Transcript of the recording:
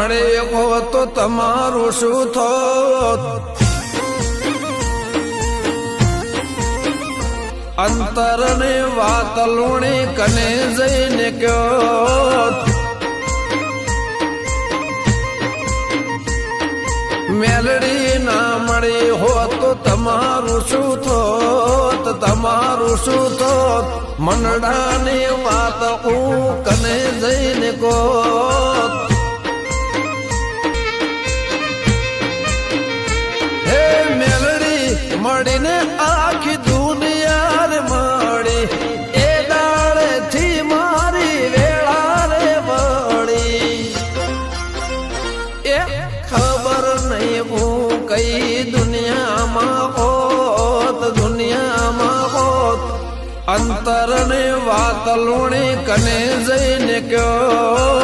મળે હો તો તમારું શું થોત? અંતરને વાત લુણી કને જઈને કયો મેલડી ના મળી હોત તો તમારું શું થોત? તમારું શું થોત? મંડાની વાત હું કને જઈને કોત મળીને આખી દુનિયા મળે. મળી એ દાળેથી મારી વેળા રે વળી એ ખબર નહીં હું કઈ દુનિયામાં હોત દુનિયામાં હોત. અંતરને વાત લુણી કને જઈને કયો